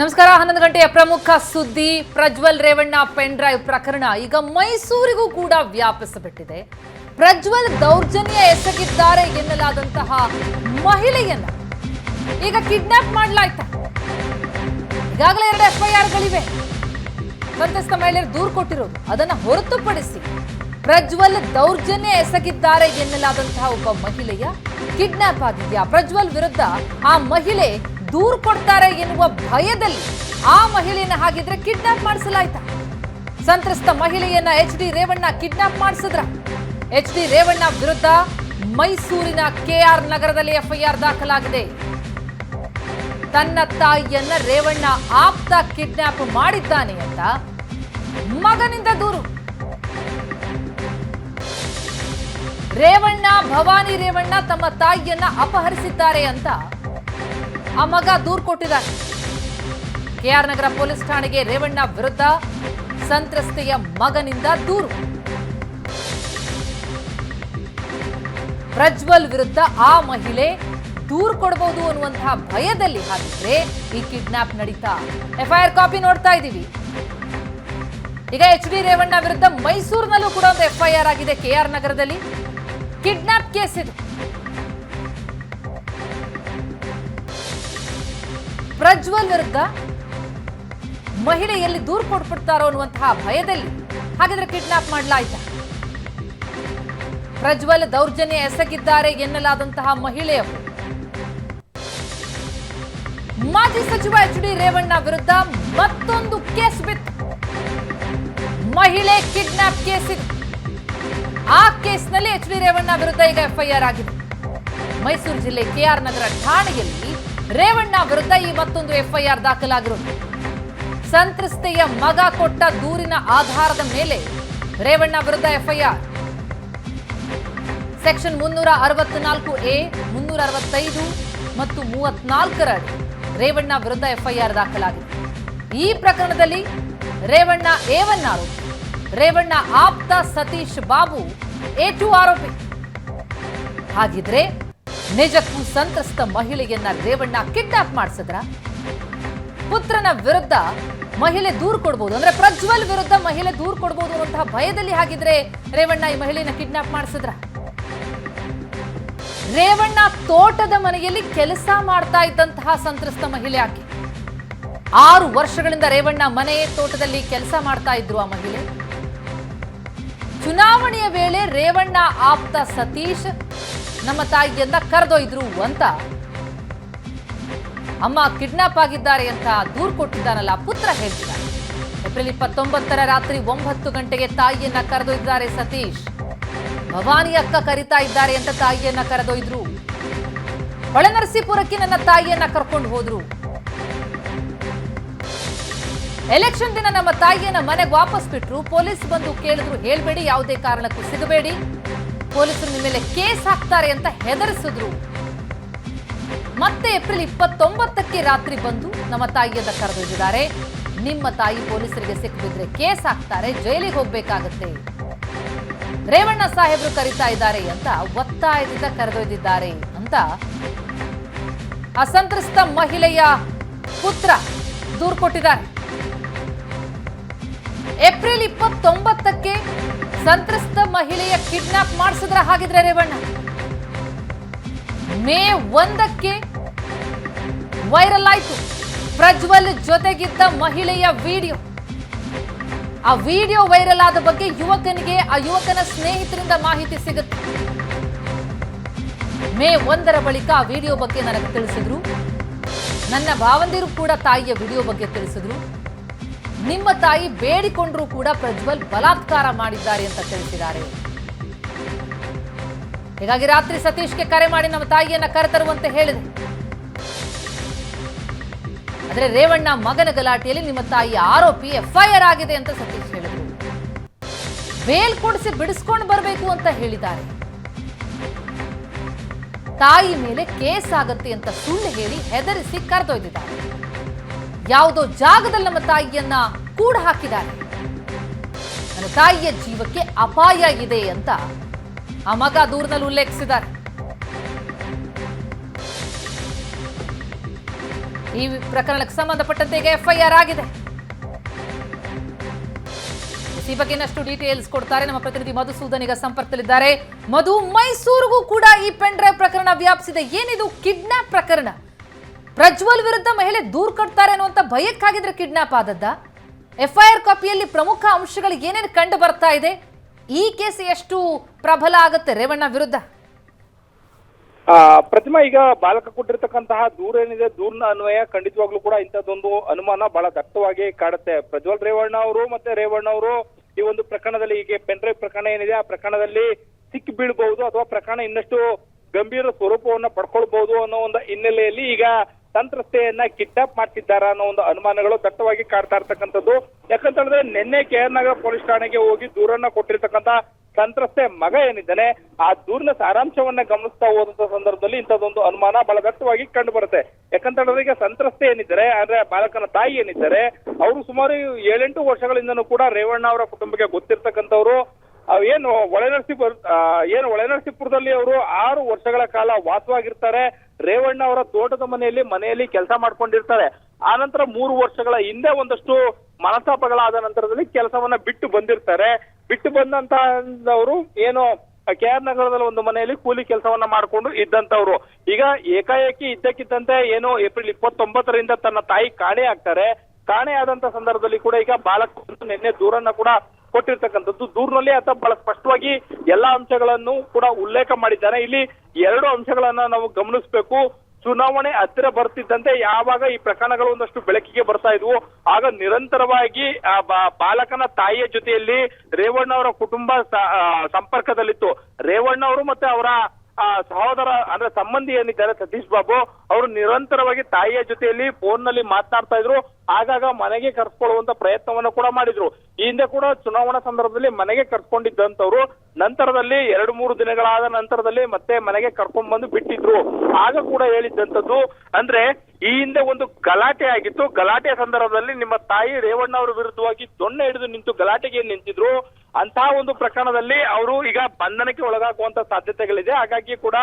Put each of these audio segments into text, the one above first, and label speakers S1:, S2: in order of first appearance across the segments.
S1: ನಮಸ್ಕಾರ, ಹನ್ನೊಂದು ಗಂಟೆಯ ಪ್ರಮುಖ ಸುದ್ದಿ. ಪ್ರಜ್ವಲ್ ರೇವಣ್ಣ ಪೆನ್ ಡ್ರೈವ್ ಪ್ರಕರಣ ಈಗ ಮೈಸೂರಿಗೂ ಕೂಡ ವ್ಯಾಪಿಸಬಿಟ್ಟಿದೆ. ಪ್ರಜ್ವಲ್ ದೌರ್ಜನ್ಯ ಎಸಗಿದ್ದಾರೆ ಎನ್ನಲಾದಂತಹ ಮಹಿಳೆಯನ್ನ ಈಗ ಕಿಡ್ನಾಪ್ ಮಾಡಲಾಯ್ತು? ಈಗಾಗಲೇ ಎರಡು ಎಫ್ಐಆರ್ಗಳಿವೆ. ಸಂತಸ್ತ ಮಹಿಳೆಯರು ದೂರು ಕೊಟ್ಟಿರೋದು. ಅದನ್ನ ಹೊರತುಪಡಿಸಿ ಪ್ರಜ್ವಲ್ ದೌರ್ಜನ್ಯ ಎಸಗಿದ್ದಾರೆ ಎನ್ನಲಾದಂತಹ ಒಬ್ಬ ಮಹಿಳೆಯ ಕಿಡ್ನಾಪ್ ಆಗಿದೆಯಾ? ಪ್ರಜ್ವಲ್ ವಿರುದ್ಧ ಆ ಮಹಿಳೆ ದೂರು ಕೊಡ್ತಾರೆ ಎನ್ನುವ ಭಯದಲ್ಲಿ ಆ ಮಹಿಳೆಯನ್ನ ಹಾಗಿದ್ರೆ ಕಿಡ್ನಾಪ್ ಮಾಡಿಸಲಾಯ್ತಾ. ಸಂತ್ರಸ್ತ ಮಹಿಳೆಯನ್ನ ಎಚ್ ಡಿ ರೇವಣ್ಣ ಕಿಡ್ನಾಪ್ ಮಾಡಿಸಿದ್ರ. ಎಚ್ ಡಿ ರೇವಣ್ಣ ವಿರುದ್ಧ ಮೈಸೂರಿನ ಕೆಆರ್ ನಗರದಲ್ಲಿ ಎಫ್ಐಆರ್ ದಾಖಲಾಗಿದೆ. ತನ್ನ ತಾಯಿಯನ್ನ ರೇವಣ್ಣ ಆಪ್ತ ಕಿಡ್ನಾಪ್ ಮಾಡಿದ್ದಾನೆ ಅಂತ ಮಗನಿಂದ ದೂರು. ರೇವಣ್ಣ, ಭವಾನಿ ರೇವಣ್ಣ ತಮ್ಮ ತಾಯಿಯನ್ನ ಅಪಹರಿಸಿದ್ದಾರೆ ಅಂತ ಆ ಮಗ ದೂರು ಕೊಟ್ಟಿದ್ದಾರೆ ಕೆಆರ್ ನಗರ ಪೊಲೀಸ್ ಠಾಣೆಗೆ ರೇವಣ್ಣ ವಿರುದ್ಧ ಸಂತ್ರಸ್ತೆಯ ಮಗನಿಂದ ದೂರು. ಪ್ರಜ್ವಲ್ ವಿರುದ್ಧ ಆ ಮಹಿಳೆ ದೂರು ಕೊಡಬಹುದು ಅನ್ನುವಂತಹ ಭಯದಲ್ಲಿ ಹಾಗಿದ್ರೆ ಈ ಕಿಡ್ನಾಪ್ ನಡೀತಾ. ಎಫ್ಐಆರ್ ಕಾಪಿ ನೋಡ್ತಾ ಇದ್ದೀವಿ. ಈಗ ಎಚ್ ಡಿ ರೇವಣ್ಣ ವಿರುದ್ಧ ಮೈಸೂರಿನಲ್ಲೂ ಕೂಡ ಒಂದು ಎಫ್ಐಆರ್ ಆಗಿದೆ ಕೆಆರ್ ನಗರದಲ್ಲಿ. ಕಿಡ್ನಾಪ್ ಕೇಸ್ ಇದು. ಪ್ರಜ್ವಲ್ ವಿರುದ್ಧ ಮಹಿಳೆ ಎಲ್ಲಿ ದೂರು ಕೊಟ್ಬಿಡ್ತಾರೋ ಅನ್ನುವಂತಹ ಭಯದಲ್ಲಿ ಹಾಗಿದ್ರೆ ಕಿಡ್ನಾಪ್ ಮಾಡಲಾಯ್ತ. ಪ್ರಜ್ವಲ್ ದೌರ್ಜನ್ಯ ಎಸಗಿದ್ದಾರೆ ಎನ್ನಲಾದಂತಹ ಮಹಿಳೆಯವರು ಮಾಜಿ ಸಚಿವ ಎಚ್ ಡಿ ರೇವಣ್ಣ ವಿರುದ್ಧ ಮತ್ತೊಂದು ಕೇಸ್ ಬಿತ್ತು. ಮಹಿಳೆ ಕಿಡ್ನಾಪ್ ಕೇಸ್ ಇದೆ ಆ ಕೇಸ್ನಲ್ಲಿ ಎಚ್ ಡಿ ರೇವಣ್ಣ ವಿರುದ್ಧ ಈಗ ಎಫ್ಐಆರ್ ಆಗಿದೆ. ಮೈಸೂರು ಜಿಲ್ಲೆ ಕೆಆರ್ ನಗರ ಠಾಣೆಯಲ್ಲಿ ರೇವಣ್ಣ ವಿರುದ್ಧ ಈ ಮತ್ತೊಂದು ಎಫ್ಐಆರ್ ದಾಖಲಾಗಿರುವುದು. ಸಂತ್ರಸ್ತೆಯ ಮಗ ಕೊಟ್ಟ ದೂರಿನ ಆಧಾರದ ಮೇಲೆ ರೇವಣ್ಣ ವಿರುದ್ಧ ಎಫ್ಐಆರ್. ಸೆಕ್ಷನ್ ಮುನ್ನೂರ ಅರವತ್ನಾಲ್ಕು ಎ, ಮುನ್ನೂರ ಅರವತ್ತೈದು ಮತ್ತು ಮೂವತ್ನಾಲ್ಕರ ರೇವಣ್ಣ ವಿರುದ್ಧ ಎಫ್ಐಆರ್ ದಾಖಲಾಗಿದೆ. ಈ ಪ್ರಕರಣದಲ್ಲಿ ರೇವಣ್ಣ ಏವನ್ ಆರೋಪಿ, ರೇವಣ್ಣ ಆಪ್ತ ಸತೀಶ್ ಬಾಬು ಎ ಟು ಆರೋಪಿ. ಹಾಗಿದ್ರೆ ನಿಜಕ್ಕೂ ಸಂತ್ರಸ್ತ ಮಹಿಳೆಯನ್ನ ರೇವಣ್ಣ ಕಿಡ್ನಾಪ್ ಮಾಡಿಸಿದ್ರ? ಪುತ್ರನ ವಿರುದ್ಧ ಮಹಿಳೆ ದೂರು ಕೊಡ್ಬೋದು. ಅಂದ್ರೆ ಪ್ರಜ್ವಲ್ ವಿರುದ್ಧ ಮಹಿಳೆ ದೂರು ಕೊಡ್ಬೋದು ಅಂತ ಭಯದಲ್ಲಿ ಹಾಗಿದ್ರೆ ರೇವಣ್ಣ ಈ ಮಹಿಳೆಯನ್ನ ಕಿಡ್ನಾಪ್ ಮಾಡಿಸಿದ್ರ? ರೇವಣ್ಣ ತೋಟದ ಮನೆಯಲ್ಲಿ ಕೆಲಸ ಮಾಡ್ತಾ ಇದ್ದಂತಹ ಸಂತ್ರಸ್ತ ಮಹಿಳೆ ಆಕೆ. ಆರು ವರ್ಷಗಳಿಂದ ರೇವಣ್ಣ ಮನೆ ತೋಟದಲ್ಲಿ ಕೆಲಸ ಮಾಡ್ತಾ ಇದ್ರು ಆ ಮಹಿಳೆ. ಚುನಾವಣೆಯ ವೇಳೆ ರೇವಣ್ಣ ಆಪ್ತ ಸತೀಶ್ ನಮ್ಮ ತಾಯಿಯನ್ನ ಕರೆದೊಯ್ದ್ರು ಅಂತ. ಅಮ್ಮ ಕಿಡ್ನಾಪ್ ಆಗಿದ್ದಾರೆ ಅಂತ ದೂರು ಕೊಟ್ಟಿದ್ದಾನಲ್ಲ ಪುತ್ರ ಹೇಳ್ತಿದ್ದಾನೆ ಏಪ್ರಿಲ್ ಇಪ್ಪತ್ತೊಂಬತ್ತರ ರಾತ್ರಿ ಒಂಬತ್ತು ಗಂಟೆಗೆ ತಾಯಿಯನ್ನ ಕರೆದೊಯ್ದಿದ್ದಾರೆ ಸತೀಶ್. ಭವಾನಿ ಅಕ್ಕ ಕರಿತಾ ಇದ್ದಾರೆ ಅಂತ ತಾಯಿಯನ್ನ ಕರೆದೊಯ್ದ್ರು. ಹೊಳೆನರಸೀಪುರಕ್ಕೆ ನನ್ನ ತಾಯಿಯನ್ನ ಕರ್ಕೊಂಡು ಹೋದ್ರು. ಎಲೆಕ್ಷನ್ ದಿನ ನಮ್ಮ ತಾಯಿಯನ್ನ ಮನೆಗೆ ವಾಪಸ್ ಬಿಟ್ರು, ಪೊಲೀಸ್ ಬಂದು ಕೇಳಿದ್ರು, ಹೇಳ್ಬೇಡಿ, ಯಾವುದೇ ಕಾರಣಕ್ಕೂ ಸಿಗಬೇಡಿ. ಪೊಲೀಸರು ನಿಮ್ಮ ಮೇಲೆ ಕೇಸ್ ಹಾಕ್ತಾರೆ ಅಂತ ಹೆದರಿಸಿದ್ರು. ಮತ್ತೆ ಏಪ್ರಿಲ್ ಇಪ್ಪತ್ತೊಂಬತ್ತಕ್ಕೆ ರಾತ್ರಿ ಬಂದು ನಮ್ಮ ತಾಯಿಯನ್ನ ಕರೆದೊಯ್ದಿದ್ದಾರೆ. ನಿಮ್ಮ ತಾಯಿ ಪೊಲೀಸರಿಗೆ ಸಿಕ್ಕಿದ್ರೆ ಕೇಸ್ ಹಾಕ್ತಾರೆ, ಜೈಲಿಗೆ ಹೋಗ್ಬೇಕಾಗತ್ತೆ. ರೇವಣ್ಣ ಸಾಹೇಬರು ಕರೀತಾ ಇದ್ದಾರೆ ಅಂತ ಒತ್ತಾಯದಿಂದ ಕರೆದೊಯ್ದಿದ್ದಾರೆ ಅಂತ ಅಸಂತ್ರಸ್ತ ಮಹಿಳೆಯ ಪುತ್ರ ದೂರು ಕೊಟ್ಟಿದ್ದಾರೆ. ಏಪ್ರಿಲ್ ಇಪ್ಪತ್ತೊಂಬತ್ತಕ್ಕೆ ಸಂತ್ರಸ್ತ ಮಹಿಳೆಯ ಕಿಡ್ನಾಪ್ ಮಾಡಿಸಿದ್ರ ಹಾಗಿದ್ರೆ ರೇವಣ್ಣ? ಮೇ ಒಂದಕ್ಕೆ ವೈರಲ್ ಆಯ್ತು. ಪ್ರಜ್ವಲ್ ಜೊತೆಗಿದ್ದ ಮಹಿಳೆಯ ವಿಡಿಯೋ. ಆ ವಿಡಿಯೋ ವೈರಲ್ ಆದ ಬಗ್ಗೆ ಯುವಕನಿಗೆ, ಆ ಯುವಕನ ಸ್ನೇಹಿತರಿಂದ ಮಾಹಿತಿ ಸಿಗುತ್ತೆ. ಮೇ ಒಂದರ ಬಳಿಕ ಆ ವಿಡಿಯೋ ಬಗ್ಗೆ ನನಗೆ ತಿಳಿಸಿದ್ರು. ನನ್ನ ಭಾವಂದಿರು ಕೂಡ ತಾಯಿಯ ವಿಡಿಯೋ ಬಗ್ಗೆ ತಿಳಿಸಿದ್ರು. ನಿಮ್ಮ ತಾಯಿ ಬೇಡಿಕೊಂಡ್ರು ಕೂಡ ಪ್ರಜ್ವಲ್ ಬಲಾತ್ಕಾರ ಮಾಡಿದ್ದಾರೆ ಅಂತ ತಿಳಿಸಿದ್ದಾರೆ. ಹೀಗಾಗಿ ರಾತ್ರಿ ಸತೀಶ್ಗೆ ಕರೆ ಮಾಡಿ ನಮ್ಮ ತಾಯಿಯನ್ನ ಕರೆತರುವಂತೆ ಹೇಳಿದೆ. ಆದ್ರೆ ರೇವಣ್ಣ ಮಗನ ಗಲಾಟೆಯಲ್ಲಿ ನಿಮ್ಮ ತಾಯಿ ಆರೋಪಿ ಎಫ್ಐಆರ್ ಆಗಿದೆ ಅಂತ ಸತೀಶ್ ಹೇಳಿದರು. ಬೇಲ್ ಕೊಡಿಸಿ ಬಿಡಿಸ್ಕೊಂಡು ಬರಬೇಕು ಅಂತ ಹೇಳಿದ್ದಾರೆ. ತಾಯಿ ಮೇಲೆ ಕೇಸ್ ಆಗತ್ತೆ ಅಂತ ಸುಳ್ಳು ಹೇಳಿ ಹೆದರಿಸಿ ಕರೆದೊಯ್ದಿದ್ದಾರೆ. ಯಾವುದೋ ಜಾಗದಲ್ಲಿ ನಮ್ಮ ತಾಯಿಯನ್ನ ಕೂಡ ಹಾಕಿದ್ದಾರೆ. ನನ್ನ ತಾಯಿಯ ಜೀವಕ್ಕೆ ಅಪಾಯ ಇದೆ ಅಂತ ಆ ಮಗ ದೂರದಲ್ಲಿ ಉಲ್ಲೇಖಿಸಿದ್ದಾರೆ. ಈ ಪ್ರಕರಣಕ್ಕೆ ಸಂಬಂಧಪಟ್ಟಂತೆ ಈಗ ಎಫ್ಐಆರ್ ಆಗಿದೆ. ಈ ಬಗ್ಗೆ ಇನ್ನಷ್ಟು ಡೀಟೇಲ್ಸ್ ಕೊಡ್ತಾರೆ ನಮ್ಮ ಪ್ರತಿನಿಧಿ ಮಧುಸೂದನ್ ಈಗ ಸಂಪರ್ಕದಲ್ಲಿದ್ದಾರೆ. ಮಧು ಮೈಸೂರಿಗೂ ಕೂಡ ಈ ಪೆನ್ ಡ್ರೈವ್ ಪ್ರಕರಣ ವ್ಯಾಪಿಸಿದೆ. ಏನಿದು ಕಿಡ್ನಾಪ್ ಪ್ರಕರಣ? ಪ್ರಜ್ವಲ್ ವಿರುದ್ಧ ಮಹಿಳೆ ದೂರು ಕಟ್ತಾರೆ ಅನ್ನುವಂತ ಭಯಕ್ಕಾಗಿದ್ರೆ ಕಿಡ್ನಾಪ್ ಆದದ್ದ. ಎಫ್ಐಆರ್ ಕಾಪಿಯಲ್ಲಿ ಪ್ರಮುಖ ಅಂಶಗಳು ಏನೇನು ಕಂಡು ಬರ್ತಾ ಇದೆ? ಈ ಕೇಸ್ ಎಷ್ಟು ಪ್ರಬಲ ಆಗುತ್ತೆ ರೇವಣ್ಣ ವಿರುದ್ಧ?
S2: ಪ್ರತಿಮಾ ಈಗ ಬಾಲಕ ಕೊಟ್ಟಿರ್ತಕ್ಕಂತಹ ದೂರ ಏನಿದೆ, ದೂರನ ಅನ್ವಯ ಖಂಡಿತವಾಗ್ಲೂ ಕೂಡ ಇಂಥದ್ದೊಂದು ಅನುಮಾನ ಬಹಳ ದಟ್ಟವಾಗಿ ಕಾಡುತ್ತೆ. ಪ್ರಜ್ವಲ್ ರೇವಣ್ಣ ಅವರು ಮತ್ತೆ ರೇವಣ್ಣ ಅವರು ಈ ಒಂದು ಪ್ರಕರಣದಲ್ಲಿ ಈಗ ಪೆನ್ ಡ್ರೈವ್ ಪ್ರಕರಣ ಏನಿದೆ, ಆ ಪ್ರಕರಣದಲ್ಲಿ ಸಿಕ್ಕಿ ಬೀಳ್ಬಹುದು ಅಥವಾ ಪ್ರಕರಣ ಇನ್ನಷ್ಟು ಗಂಭೀರ ಸ್ವರೂಪವನ್ನ ಪಡ್ಕೊಳ್ಬಹುದು ಅನ್ನೋ ಒಂದು ಹಿನ್ನೆಲೆಯಲ್ಲಿ ಈಗ ಸಂತ್ರಸ್ತೆಯನ್ನ ಕಿಡ್ನಾಪ್ ಮಾಡ್ತಿದ್ದಾರ ಅನ್ನೋ ಒಂದು ಅನುಮಾನಗಳು ದಟ್ಟವಾಗಿ ಕಾಡ್ತಾ ಇರ್ತಕ್ಕಂಥದ್ದು. ಯಾಕಂತಂದ್ರೆ ನಿನ್ನೆ ಕೆ ಆರ್ ನಗರ ಪೊಲೀಸ್ ಠಾಣೆಗೆ ಹೋಗಿ ದೂರನ್ನ ಕೊಟ್ಟಿರ್ತಕ್ಕಂಥ ಸಂತ್ರಸ್ತೆ ಮಗ ಏನಿದ್ದಾನೆ, ಆ ದೂರಿನ ಸಾರಾಂಶವನ್ನ ಗಮನಿಸ್ತಾ ಹೋದಂತ ಸಂದರ್ಭದಲ್ಲಿ ಇಂಥದ್ದೊಂದು ಅನುಮಾನ ಬಹಳ ದಟ್ಟವಾಗಿ ಕಂಡು ಬರುತ್ತೆ. ಯಾಕಂತಂದ್ರೆ ಈಗ ಸಂತ್ರಸ್ತೆ ಏನಿದ್ದಾರೆ, ಅಂದ್ರೆ ಬಾಲಕನ ತಾಯಿ ಏನಿದ್ದಾರೆ, ಅವರು ಸುಮಾರು ಏಳೆಂಟು ವರ್ಷಗಳಿಂದನೂ ಕೂಡ ರೇವಣ್ಣ ಅವರ ಕುಟುಂಬಕ್ಕೆ ಗೊತ್ತಿರ್ತಕ್ಕಂಥವ್ರು. ಏನು ಒಳನರಸೀಪುರ ಏನು ಒಳನರಸೀಪುರದಲ್ಲಿ ಅವರು ಆರು ವರ್ಷಗಳ ಕಾಲ ವಾಸವಾಗಿರ್ತಾರೆ. ರೇವಣ್ಣ ಅವರ ತೋಟದ ಮನೆಯಲ್ಲಿ ಮನೆಯಲ್ಲಿ ಕೆಲಸ ಮಾಡ್ಕೊಂಡಿರ್ತಾರೆ. ಆನಂತರ ಮೂರು ವರ್ಷಗಳ ಹಿಂದೆ ಒಂದಷ್ಟು ಮನಸ್ತಾಪಗಳಾದ ನಂತರದಲ್ಲಿ ಕೆಲಸವನ್ನ ಬಿಟ್ಟು ಬಂದಿರ್ತಾರೆ. ಬಿಟ್ಟು ಬಂದಂತವರು ಏನು ಕೆ ಆರ್ ನಗರದಲ್ಲಿ ಒಂದು ಮನೆಯಲ್ಲಿ ಕೂಲಿ ಕೆಲಸವನ್ನ ಮಾಡ್ಕೊಂಡು ಇದ್ದಂತವ್ರು ಈಗ ಏಕಾಏಕಿ ಇದ್ದಕ್ಕಿದ್ದಂತೆ ಏನು ಏಪ್ರಿಲ್ ಇಪ್ಪತ್ತೊಂಬತ್ತರಿಂದ ತನ್ನ ತಾಯಿ ಕಾಣೆ ಆಗ್ತಾರೆ. ಕಾಣೆ ಆದಂತ ಸಂದರ್ಭದಲ್ಲಿ ಕೂಡ ಈಗ ಬಾಲಕ ನಿನ್ನೆ ದೂರನ್ನ ಕೂಡ ಕೊಟ್ಟಿರ್ತಕ್ಕಂಥದ್ದು. ದೂರಿನಲ್ಲಿ ಅಥವಾ ಬಹಳ ಸ್ಪಷ್ಟವಾಗಿ ಎಲ್ಲಾ ಅಂಶಗಳನ್ನು ಕೂಡ ಉಲ್ಲೇಖ ಮಾಡಿದ್ದಾನೆ ಇಲ್ಲಿ ಎರಡು ಅಂಶಗಳನ್ನ ನಾವು ಗಮನಿಸಬೇಕು. ಚುನಾವಣೆ ಹತ್ತಿರ ಬರ್ತಿದ್ದಂತೆ ಯಾವಾಗ ಈ ಪ್ರಕರಣಗಳು ಒಂದಷ್ಟು ಬೆಳಕಿಗೆ ಬರ್ತಾ ಇದ್ವು. ಆಗ ನಿರಂತರವಾಗಿ ಬಾಲಕನ ತಾಯಿಯ ಜೊತೆಯಲ್ಲಿ ರೇವಣ್ಣ ಅವರ ಕುಟುಂಬ ಸಂಪರ್ಕದಲ್ಲಿತ್ತು. ರೇವಣ್ಣ ಅವರು ಮತ್ತೆ ಅವರ ಸಹೋದರ, ಅಂದ್ರೆ ಸಂಬಂಧಿ ಏನಿದ್ದಾರೆ ಸತೀಶ್ ಬಾಬು, ಅವರು ನಿರಂತರವಾಗಿ ತಾಯಿಯ ಜೊತೆಯಲ್ಲಿ ಫೋನ್ನಲ್ಲಿ ಮಾತನಾಡ್ತಾ ಇದ್ರು. ಆಗಾಗ ಮನೆಗೆ ಕರ್ಸ್ಕೊಳ್ಳುವಂತ ಪ್ರಯತ್ನವನ್ನ ಕೂಡ ಮಾಡಿದ್ರು. ಈ ಹಿಂದೆ ಕೂಡ ಚುನಾವಣಾ ಸಂದರ್ಭದಲ್ಲಿ ಮನೆಗೆ ಕರ್ಕೊಂಡಿದ್ದಂತವ್ರು ನಂತರದಲ್ಲಿ ಎರಡು ಮೂರು ದಿನಗಳಾದ ನಂತರದಲ್ಲಿ ಮತ್ತೆ ಮನೆಗೆ ಕರ್ಕೊಂಡ್ ಬಂದು ಬಿಟ್ಟಿದ್ರು. ಆಗ ಕೂಡ ಹೇಳಿದ್ದಂಥದ್ದು ಅಂದ್ರೆ ಈ ಹಿಂದೆ ಒಂದು ಗಲಾಟೆ ಆಗಿತ್ತು. ಗಲಾಟೆ ಸಂದರ್ಭದಲ್ಲಿ ನಿಮ್ಮ ತಾಯಿ ರೇವಣ್ಣ ಅವರ ವಿರುದ್ಧವಾಗಿ ದೊಣ್ಣೆ ಹಿಡಿದು ನಿಂತು ಗಲಾಟೆಗೆ ನಿಂತಿದ್ರು. ಅಂತಹ ಒಂದು ಪ್ರಕರಣದಲ್ಲಿ ಅವರು ಈಗ ಬಂಧನಕ್ಕೆ ಒಳಗಾಗುವಂತ ಸಾಧ್ಯತೆಗಳಿದೆ. ಹಾಗಾಗಿ ಕೂಡ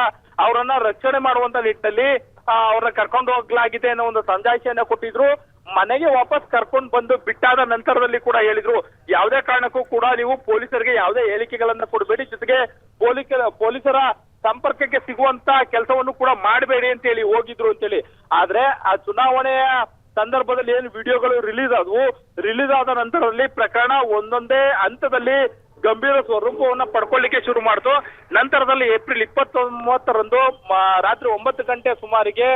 S2: ಅವರನ್ನ ರಕ್ಷಣೆ ಮಾಡುವಂತ ನಿಟ್ಟಿನಲ್ಲಿ ಅವ್ರನ್ನ ಕರ್ಕೊಂಡು ಹೋಗ್ಲಾಗಿದೆ ಅನ್ನೋ ಒಂದು ಸಂಜಾಯಿಷಿಯನ್ನ ಕೊಟ್ಟಿದ್ರು. ಮನೆಗೆ ವಾಪಸ್ ಕರ್ಕೊಂಡು ಬಂದು ಬಿಟ್ಟಾದ ನಂತರದಲ್ಲಿ ಕೂಡ ಹೇಳಿದ್ರು. ಯಾವುದೇ ಕಾರಣಕ್ಕೂ ಕೂಡ ನೀವು ಪೊಲೀಸರಿಗೆ ಯಾವುದೇ ಹೇಳಿಕೆಗಳನ್ನ ಕೊಡಬೇಡಿ. ಜೊತೆಗೆ ಪೊಲೀಸರ ಪೊಲೀಸರ ಸಂಪರ್ಕಕ್ಕೆ ಸಿಗುವಂತ ಕೆಲಸವನ್ನು ಕೂಡ ಮಾಡಬೇಡಿ ಅಂತ ಹೇಳಿ ಹೋಗಿದ್ರು ಅಂತ ಹೇಳಿ. ಆದ್ರೆ ಆ ಚುನಾವಣೆಯ ಸಂದರ್ಭದಲ್ಲಿ ಏನು ವಿಡಿಯೋಗಳು ರಿಲೀಸ್ ಆದವು, ರಿಲೀಸ್ ಆದ ನಂತರದಲ್ಲಿ ಪ್ರಕರಣ ಒಂದೊಂದೇ ಹಂತದಲ್ಲಿ ಗಂಭೀರ ಸ್ವರೂಪವನ್ನ ಪಡ್ಕೊಳ್ಳಿಕ್ಕೆ ಶುರು ಮಾಡ್ತು. ನಂತರದಲ್ಲಿ ಏಪ್ರಿಲ್ ಇಪ್ಪತ್ತೊಂಬತ್ತರಂದು ರಾತ್ರಿ ಒಂಬತ್ತು ಗಂಟೆ ಸುಮಾರಿಗೆ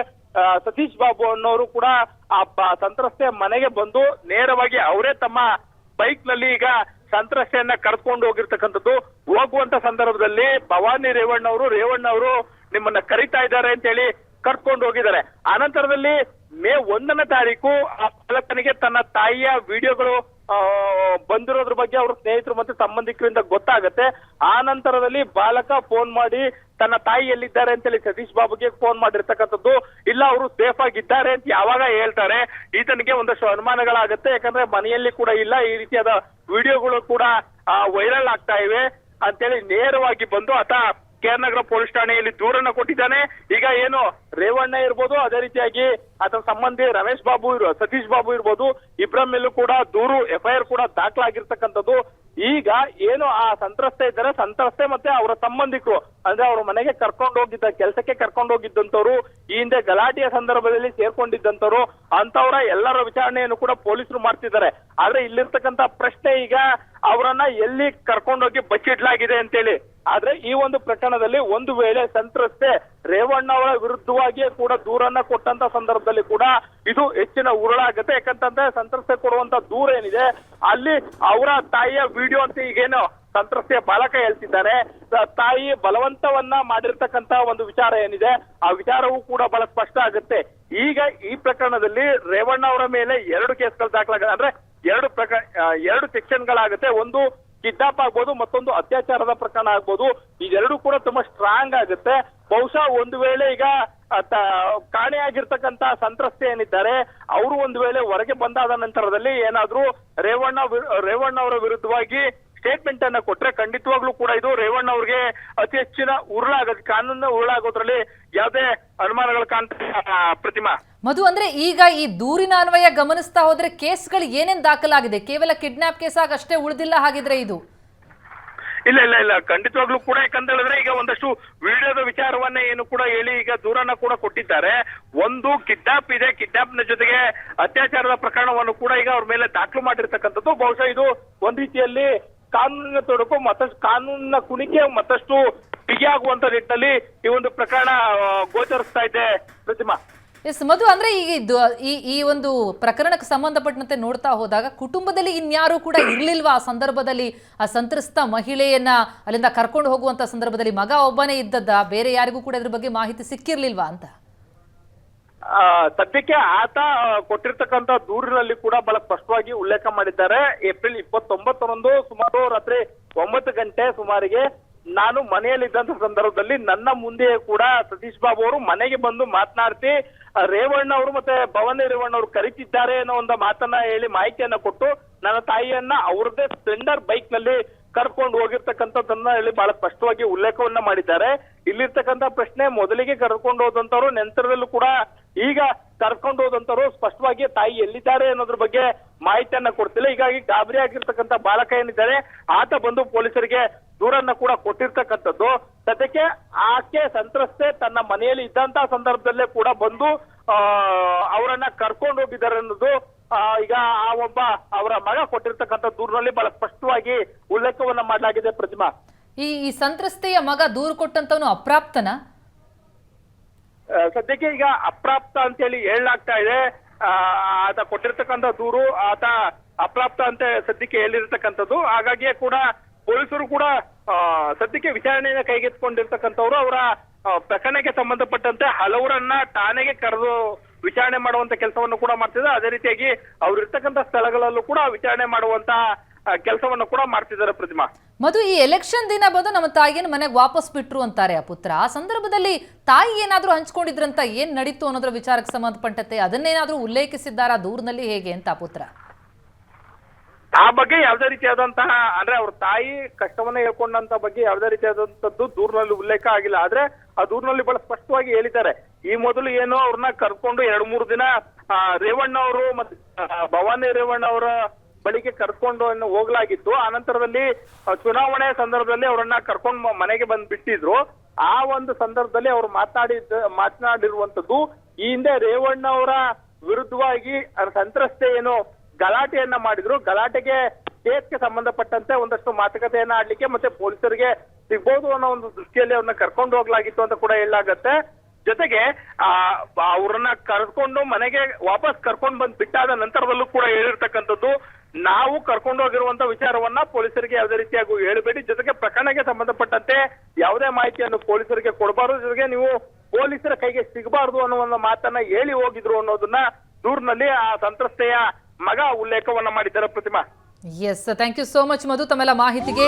S2: ಸತೀಶ್ ಬಾಬು ಅನ್ನೋರು ಕೂಡ ಆ ಸಂತ್ರಸ್ತೆ ಮನೆಗೆ ಬಂದು ನೇರವಾಗಿ ಅವರೇ ತಮ್ಮ ಬೈಕ್ನಲ್ಲಿ ಈಗ ಸಂತ್ರಸ್ತೆಯನ್ನ ಕರೆದುಕೊಂಡು ಹೋಗಿರ್ತಕ್ಕಂಥದ್ದು. ಹೋಗುವಂತ ಸಂದರ್ಭದಲ್ಲಿ ಭವಾನಿ ರೇವಣ್ಣ ಅವರು ರೇವಣ್ಣ ಅವರು ನಿಮ್ಮನ್ನ ಕರಿತಾ ಇದ್ದಾರೆ ಅಂತ ಹೇಳಿ ಕರ್ಕೊಂಡು ಹೋಗಿದ್ದಾರೆ. ಆನಂತರದಲ್ಲಿ ಮೇ ಒಂದನೇ ತಾರೀಕು ಆ ಬಾಲಕನಿಗೆ ತನ್ನ ತಾಯಿಯ ವಿಡಿಯೋಗಳು ಬಂದಿರೋದ್ರ ಬಗ್ಗೆ ಅವ್ರ ಸ್ನೇಹಿತರು ಮತ್ತೆ ಸಂಬಂಧಿಕರಿಂದ ಗೊತ್ತಾಗತ್ತೆ. ಆ ನಂತರದಲ್ಲಿ ಬಾಲಕ ಫೋನ್ ಮಾಡಿ, ತನ್ನ ತಾಯಿ ಎಲ್ಲಿದ್ದಾರೆ ಅಂತೇಳಿ ಸತೀಶ್ ಬಾಬುಗೆ ಫೋನ್ ಮಾಡಿರ್ತಕ್ಕಂಥದ್ದು, ಇಲ್ಲ ಅವರು ಸೇಫ್ ಆಗಿದ್ದಾರೆ ಅಂತ ಯಾವಾಗ ಹೇಳ್ತಾರೆ, ಈತನಿಗೆ ಒಂದಷ್ಟು ಅನುಮಾನಗಳಾಗತ್ತೆ. ಯಾಕಂದ್ರೆ ಮನೆಯಲ್ಲಿ ಕೂಡ ಇಲ್ಲ, ಈ ರೀತಿಯಾದ ವಿಡಿಯೋಗಳು ಕೂಡ ವೈರಲ್ ಆಗ್ತಾ ಇವೆ. ಅಂತೇಳಿ ನೇರವಾಗಿ ಬಂದು ಆತ ಕೆ ನಗರ ಪೊಲೀಸ್ ಠಾಣೆಯಲ್ಲಿ ದೂರನ್ನ ಕೊಟ್ಟಿದ್ದಾನೆ. ಈಗ ಏನು, ರೇವಣ್ಣ ಇರ್ಬೋದು, ಅದೇ ರೀತಿಯಾಗಿ ಅದರ ಸಂಬಂಧಿ ರಮೇಶ್ ಬಾಬು ಇರೋ, ಸತೀಶ್ ಬಾಬು ಇರ್ಬೋದು ಇಬ್ಬರ ಮೇಲೂ ಕೂಡ ದೂರು, ಎಫ್ಐಆರ್ ಕೂಡ ದಾಖಲಾಗಿರ್ತಕ್ಕಂಥದ್ದು. ಈಗ ಏನು ಆ ಸಂತ್ರಸ್ತೆ ಇದ್ದಾರೆ, ಸಂತ್ರಸ್ತೆ ಮತ್ತೆ ಅವರ ಸಂಬಂಧಿಕರು, ಅಂದ್ರೆ ಅವ್ರ ಮನೆಗೆ ಕರ್ಕೊಂಡು ಹೋಗಿದ್ದ, ಕೆಲಸಕ್ಕೆ ಕರ್ಕೊಂಡು ಹೋಗಿದ್ದಂಥವ್ರು, ಈ ಹಿಂದೆ ಗಲಾಟೆಯ ಸಂದರ್ಭದಲ್ಲಿ ಸೇರ್ಕೊಂಡಿದ್ದಂಥವ್ರು ಅಂತವರ ಎಲ್ಲರ ವಿಚಾರಣೆಯನ್ನು ಕೂಡ ಪೊಲೀಸರು ಮಾಡ್ತಿದ್ದಾರೆ. ಆದ್ರೆ ಇಲ್ಲಿರ್ತಕ್ಕಂಥ ಪ್ರಶ್ನೆ ಈಗ ಅವರನ್ನ ಎಲ್ಲಿ ಕರ್ಕೊಂಡೋಗಿ ಬಚ್ಚಿಡ್ಲಾಗಿದೆ ಅಂತೇಳಿ. ಆದ್ರೆ ಈ ಒಂದು ಪ್ರಕರಣದಲ್ಲಿ ಒಂದು ವೇಳೆ ಸಂತ್ರಸ್ತೆ ರೇವಣ್ಣ ಅವರ ವಿರುದ್ಧವಾಗಿಯೇ ಕೂಡ ದೂರನ್ನ ಕೊಟ್ಟಂತ ಸಂದರ್ಭದಲ್ಲಿ ಕೂಡ ಇದು ಹೆಚ್ಚಿನ ಉರುಳಾಗತ್ತೆ. ಯಾಕಂತಂದ್ರೆ ಸಂತ್ರಸ್ತೆ ಕೊಡುವಂತ ದೂರ ಏನಿದೆ ಅಲ್ಲಿ ಅವರ ತಾಯಿಯ ವಿಡಿಯೋ ಅಂತ ಈಗೇನು ಸಂತ್ರಸ್ತೆಯ ಬಾಲಕ ಹೇಳ್ತಿದ್ದಾರೆ. ತಾಯಿ ಬಲವಂತವನ್ನ ಮಾಡಿರ್ತಕ್ಕಂತ ಒಂದು ವಿಚಾರ ಏನಿದೆ ಆ ವಿಚಾರವೂ ಕೂಡ ಬಹಳ ಸ್ಪಷ್ಟ ಆಗುತ್ತೆ. ಈಗ ಈ ಪ್ರಕರಣದಲ್ಲಿ ರೇವಣ್ಣ ಅವರ ಮೇಲೆ ಎರಡು ಕೇಸ್ಗಳು ದಾಖಲಾಗ ಅಂದ್ರೆ ಎರಡು ಪ್ರಕ ಆ, ಎರಡು ಸೆಕ್ಷನ್ಗಳಾಗುತ್ತೆ. ಒಂದು ಕಿಡ್ನಾಪ್ ಆಗ್ಬೋದು, ಮತ್ತೊಂದು ಅತ್ಯಾಚಾರದ ಪ್ರಕರಣ ಆಗ್ಬೋದು. ಇದೆರಡು ಕೂಡ ತುಂಬಾ ಸ್ಟ್ರಾಂಗ್ ಆಗುತ್ತೆ. ಬಹುಶಃ ಒಂದು ವೇಳೆ ಈಗ ಕಾಣೆಯಾಗಿರ್ತಕ್ಕಂತ ಸಂತ್ರಸ್ತೆ ಏನಿದ್ದಾರೆ, ಅವರು ಒಂದು ವೇಳೆ ಹೊರಗೆ ಬಂದಾದ ನಂತರದಲ್ಲಿ ಏನಾದ್ರೂ ರೇವಣ್ಣ ರೇವಣ್ಣ ಅವರ ವಿರುದ್ಧವಾಗಿ ಸ್ಟೇಟ್ಮೆಂಟ್ ಅನ್ನ ಕೊಟ್ರೆ ಖಂಡಿತವಾಗ್ಲೂ ಕೂಡ ಇದು ರೇವಣ್ಣ ಅವ್ರಿಗೆ ಅತಿ ಹೆಚ್ಚಿನ ಉರುಳಾಗ ಕಾನೂನಿನ ಉರುಳಾಗೋದ್ರಲ್ಲಿ ಯಾವುದೇ ಅನುಮಾನಗಳು ಕಾಣ್ತಾ ಪ್ರತಿಮಾ.
S1: ಮಧು ಅಂದ್ರೆ ಈಗ ಈ ದೂರಿನ ಅನ್ವಯ ಗಮನಿಸ್ತಾ ಹೋದ್ರೆ ಕೇಸ್ಗಳು ಏನೇನ್ ದಾಖಲಾಗಿದೆ? ಕೇವಲ ಕಿಡ್ನಾಪ್ ಕೇಸ್ ಆಗ ಅಷ್ಟೇ ಉಳಿದಿಲ್ಲ ಹಾಗಿದ್ರೆ ಇದು?
S2: ಇಲ್ಲ ಇಲ್ಲ ಇಲ್ಲ. ಖಂಡಿತವಾಗ್ಲೂ ಕೂಡ ಯಾಕಂತ ಹೇಳಿದ್ರೆ ಈಗ ಒಂದಷ್ಟು ವಿಡಿಯೋದ ವಿಚಾರವನ್ನ ಏನು ಕೂಡ ಹೇಳಿ ಈಗ ದೂರನ್ನ ಕೂಡ ಕೊಟ್ಟಿದ್ದಾರೆ. ಒಂದು ಕಿಡ್ನಾಪ್ ಇದೆ. ಕಿಡ್ನಾಪ್ನ ಜೊತೆಗೆ ಅತ್ಯಾಚಾರದ ಪ್ರಕರಣವನ್ನು ಕೂಡ ಈಗ ಅವ್ರ ಮೇಲೆ ದಾಖಲು ಮಾಡಿರ್ತಕ್ಕಂಥದ್ದು. ಬಹುಶಃ ಇದು ಒಂದ್ ರೀತಿಯಲ್ಲಿ ಕಾನೂನಿನ ತೊಡಕು ಮತ್ತಷ್ಟು ಕಾನೂನಿನ ಕುಣಿಕೆ ಮತ್ತಷ್ಟು ಬಿಗಿಯಾಗುವಂತ ನಿಟ್ಟಿನಲ್ಲಿ ಈ ಒಂದು ಪ್ರಕರಣ ಗೋಚರಿಸ್ತಾ ಇದೆ. ಪ್ರತಿಮಾ.
S1: ಎಸ್ ಮಧು, ಅಂದ್ರೆ ಈಗ ಈ ಈ ಒಂದು ಪ್ರಕರಣಕ್ಕೆ ಸಂಬಂಧಪಟ್ಟಂತೆ ನೋಡ್ತಾ ಹೋದಾಗ ಕುಟುಂಬದಲ್ಲಿ ಇನ್ಯಾರು ಕೂಡ ಇರ್ಲಿಲ್ವಾ? ಆ ಸಂದರ್ಭದಲ್ಲಿ ಆ ಸಂತ್ರಸ್ತ ಮಹಿಳೆಯನ್ನ ಅಲ್ಲಿಂದ ಕರ್ಕೊಂಡು ಹೋಗುವಂತ ಸಂದರ್ಭದಲ್ಲಿ ಮಗ ಒಬ್ಬನೇ ಇದ್ದದ್ದ, ಬೇರೆ ಯಾರಿಗೂ ಕೂಡ ಇದ್ರ ಬಗ್ಗೆ ಮಾಹಿತಿ ಸಿಕ್ಕಿರ್ಲಿಲ್ವಾ ಅಂತ?
S2: ಸದ್ಯಕ್ಕೆ ಆತ ಕೊಟ್ಟಿರ್ತಕ್ಕಂತ ದೂರಿನಲ್ಲಿ ಕೂಡ ಬಹಳ ಸ್ಪಷ್ಟವಾಗಿ ಉಲ್ಲೇಖ ಮಾಡಿದ್ದಾರೆ. ಏಪ್ರಿಲ್ ಇಪ್ಪತ್ತೊಂಬತ್ತರಂದು ಸುಮಾರು ರಾತ್ರಿ ಒಂಬತ್ತು ಗಂಟೆ ಸುಮಾರಿಗೆ ನಾನು ಮನೆಯಲ್ಲಿದ್ದಂತ ಸಂದರ್ಭದಲ್ಲಿ ನನ್ನ ಮುಂದೆ ಕೂಡ ಸತೀಶ್ ಬಾಬು ಅವರು ಮನೆಗೆ ಬಂದು ಮಾತನಾಡ್ತಿ ರೇವಣ್ಣ ಅವರು ಮತ್ತೆ ಭವನಿ ರೇವಣ್ಣ ಅವರು ಕರೀತಿದ್ದಾರೆ ಅನ್ನೋ ಒಂದು ಮಾತನ್ನ ಹೇಳಿ ಮಾಹಿತಿಯನ್ನ ಕೊಟ್ಟು ನನ್ನ ತಾಯಿಯನ್ನ ಅವ್ರದ್ದೇ ಸ್ಪ್ಲೆಂಡರ್ ಬೈಕ್ನಲ್ಲಿ ಕರ್ಕೊಂಡು ಹೋಗಿರ್ತಕ್ಕಂಥದ್ದನ್ನ ಹೇಳಿ ಬಹಳ ಸ್ಪಷ್ಟವಾಗಿ ಉಲ್ಲೇಖವನ್ನ ಮಾಡಿದ್ದಾರೆ. ಇಲ್ಲಿರ್ತಕ್ಕಂಥ ಪ್ರಶ್ನೆ ಮೊದಲಿಗೆ ಕರ್ಕೊಂಡು ಹೋದಂತವ್ರು ನಂತರದಲ್ಲೂ ಕೂಡ ಈಗ ಕರ್ಕೊಂಡು ಹೋದಂತವ್ರು ಸ್ಪಷ್ಟವಾಗಿ ತಾಯಿ ಎಲ್ಲಿದ್ದಾರೆ ಅನ್ನೋದ್ರ ಬಗ್ಗೆ ಮಾಹಿತಿಯನ್ನ ಕೊಡ್ತಿಲ್ಲ. ಹೀಗಾಗಿ ಗಾಬರಿ ಆಗಿರ್ತಕ್ಕಂಥ ಬಾಲಕ ಏನಿದ್ದಾರೆ, ಆತ ಬಂದು ಪೊಲೀಸರಿಗೆ ದೂರನ್ನ ಕೂಡ ಕೊಟ್ಟಿರ್ತಕ್ಕಂಥದ್ದು. ಸದ್ಯಕ್ಕೆ ಆಕೆ ಸಂತ್ರಸ್ತೆ ತನ್ನ ಮನೆಯಲ್ಲಿ ಇದ್ದಂತಹ ಸಂದರ್ಭದಲ್ಲೇ ಕೂಡ ಬಂದು ಅವರನ್ನ ಕರ್ಕೊಂಡು ಹೋಗಿದ್ದಾರೆ ಅನ್ನೋದು ಆ, ಈಗ ಆ ಒಬ್ಬ ಅವರ ಮಗ ಕೊಟ್ಟಿರ್ತಕ್ಕಂಥ ದೂರಿನಲ್ಲಿ ಬಹಳ ಸ್ಪಷ್ಟವಾಗಿ ಉಲ್ಲೇಖವನ್ನ ಮಾಡಲಾಗಿದೆ ಪ್ರತಿಮಾ.
S1: ಈ ಈ ಸಂತ್ರಸ್ತೆಯ ಮಗ ದೂರು ಕೊಟ್ಟಂತವನು ಅಪ್ರಾಪ್ತನ?
S2: ಸದ್ಯಕ್ಕೆ ಈಗ ಅಪ್ರಾಪ್ತ ಅಂತೇಳಿ ಹೇಳಲಾಗ್ತಾ ಇದೆ. ಆತ ಕೊಟ್ಟಿರ್ತಕ್ಕಂಥ ದೂರು ಆತ ಅಪ್ರಾಪ್ತ ಅಂತ ಸದ್ಯಕ್ಕೆ ಹೇಳಿರ್ತಕ್ಕಂಥದ್ದು. ಹಾಗಾಗಿಯೇ ಕೂಡ ಪೊಲೀಸರು ಕೂಡ ಸದ್ಯಕ್ಕೆ ವಿಚಾರಣೆಯನ್ನ ಕೈಗೆತ್ತಿಕೊಂಡಿರ್ತಕ್ಕಂಥವ್ರು ಅವರ ಪ್ರಕರಣಕ್ಕೆ ಸಂಬಂಧಪಟ್ಟಂತೆ ಹಲವರನ್ನ ಠಾಣೆಗೆ ಕರೆದು ವಿಚಾರಣೆ ಮಾಡುವಂತ ಕೆಲಸವನ್ನು ಕೂಡ ಮಾಡ್ತಿದ್ದಾರೆ ಅದೇ ರೀತಿಯಾಗಿ ಅವ್ರು ಇರ್ತಕ್ಕಂತ ಸ್ಥಳಗಳಲ್ಲೂ ಕೂಡ ವಿಚಾರಣೆ ಮಾಡುವಂತ ಕೆಲಸವನ್ನು ಕೂಡ ಮಾಡ್ತಿದ್ದಾರೆ ಪ್ರತಿಮಾ.
S1: ಮಧು ಈ ಎಲೆಕ್ಷನ್ ದಿನ ಬಂದು ನಮ್ಮ ತಾಯಿಯನ್ನು ಮನೆಗೆ ವಾಪಸ್ ಬಿಟ್ರು ಅಂತಾರೆ ಆ ಪುತ್ರ. ಆ ಸಂದರ್ಭದಲ್ಲಿ ತಾಯಿ ಏನಾದ್ರೂ ಹಂಚ್ಕೊಂಡಿದ್ರಂತ ಏನ್ ನಡೀತು ಅನ್ನೋದ್ರ ವಿಚಾರಕ್ಕೆ ಸಂಬಂಧಪಟ್ಟಂತೆ ಅದನ್ನೇನಾದ್ರೂ ಉಲ್ಲೇಖಿಸಿದ್ದಾರಾ? ದೂರ್ನಲ್ಲಿ ಹೇಗೆ ಅಂತ ಆ ಪುತ್ರ.
S2: ಆ ಬಗ್ಗೆ ಯಾವ್ದೇ ರೀತಿಯಾದಂತಹ ಅಂದ್ರೆ ಅವ್ರ ತಾಯಿ ಕಷ್ಟವನ್ನ ಹೇಳ್ಕೊಂಡಂತ ಬಗ್ಗೆ ಯಾವುದೇ ರೀತಿಯಾದಂತದ್ದು ದೂರ್ನಲ್ಲಿ ಉಲ್ಲೇಖ ಆಗಿಲ್ಲ. ಆದ್ರೆ ಆ ದೂರಿನಲ್ಲಿ ಬಹಳ ಸ್ಪಷ್ಟವಾಗಿ ಹೇಳಿದ್ದಾರೆ. ಈ ಮೊದಲು ಏನೋ ಅವ್ರನ್ನ ಕರ್ಕೊಂಡು ಎರಡ್ ಮೂರು ದಿನ ರೇವಣ್ಣ ಅವರು ಮತ್ತೆ ಭವಾನಿ ರೇವಣ್ಣ ಅವರ ಬಳಿಗೆ ಕರ್ಕೊಂಡು ಹೋಗ್ಲಾಗಿತ್ತು. ಆ ನಂತರದಲ್ಲಿ ಚುನಾವಣೆ ಸಂದರ್ಭದಲ್ಲಿ ಅವರನ್ನ ಕರ್ಕೊಂಡು ಮನೆಗೆ ಬಂದು ಬಿಟ್ಟಿದ್ರು ಆ ಒಂದು ಸಂದರ್ಭದಲ್ಲಿ ಅವ್ರು ಮಾತನಾಡಿದ ಮಾತನಾಡಿರುವಂತದ್ದು ಈ ಹಿಂದೆ ರೇವಣ್ಣ ಅವರ ವಿರುದ್ಧವಾಗಿ ಸಂತ್ರಸ್ತೆ ಏನು ಗಲಾಟೆಯನ್ನ ಮಾಡಿದ್ರು. ಗಲಾಟೆಗೆ ಕೇಸ್ಗೆ ಸಂಬಂಧಪಟ್ಟಂತೆ ಒಂದಷ್ಟು ಮಾತುಕತೆಯನ್ನ ಆಡ್ಲಿಕ್ಕೆ ಮತ್ತೆ ಪೊಲೀಸರಿಗೆ ಸಿಗ್ಬೋದು ಅನ್ನೋ ಒಂದು ದೃಷ್ಟಿಯಲ್ಲಿ ಅವ್ರನ್ನ ಕರ್ಕೊಂಡು ಹೋಗ್ಲಾಗಿತ್ತು ಅಂತ ಕೂಡ ಹೇಳಲಾಗತ್ತೆ. ಜೊತೆಗೆ, ಆ ಅವ್ರನ್ನ ಕರ್ಕೊಂಡು ಮನೆಗೆ ವಾಪಸ್ ಕರ್ಕೊಂಡು ಬಂದ್ ಬಿಟ್ಟಾದ ನಂತರದಲ್ಲೂ ಕೂಡ ಹೇಳಿರ್ತಕ್ಕಂಥದ್ದು, ನಾವು ಕರ್ಕೊಂಡು ಹೋಗಿರುವಂತ ವಿಚಾರವನ್ನ ಪೊಲೀಸರಿಗೆ ಯಾವುದೇ ರೀತಿಯಾಗಿ ಹೇಳಬೇಡಿ. ಜೊತೆಗೆ ಪ್ರಕರಣಕ್ಕೆ ಸಂಬಂಧಪಟ್ಟಂತೆ ಯಾವುದೇ ಮಾಹಿತಿಯನ್ನು ಪೊಲೀಸರಿಗೆ ಕೊಡಬಾರದು. ಜೊತೆಗೆ ನೀವು ಪೊಲೀಸರ ಕೈಗೆ ಸಿಗಬಾರದು ಅನ್ನೋ ಒಂದು ಮಾತನ್ನ ಹೇಳಿ ಹೋಗಿದ್ರು ಅನ್ನೋದನ್ನ ದೂರ್ನಲ್ಲಿ ಆ ಸಂತ್ರಸ್ತೆಯ ಮಗ ಉಲ್ಲೇಖವನ್ನ ಮಾಡಿದ್ದಾರೆ Pratima.
S1: Yes thank you so much Madhu. ತಮ್ಮೆಲ್ಲ ಮಾಹಿತಿಗೆ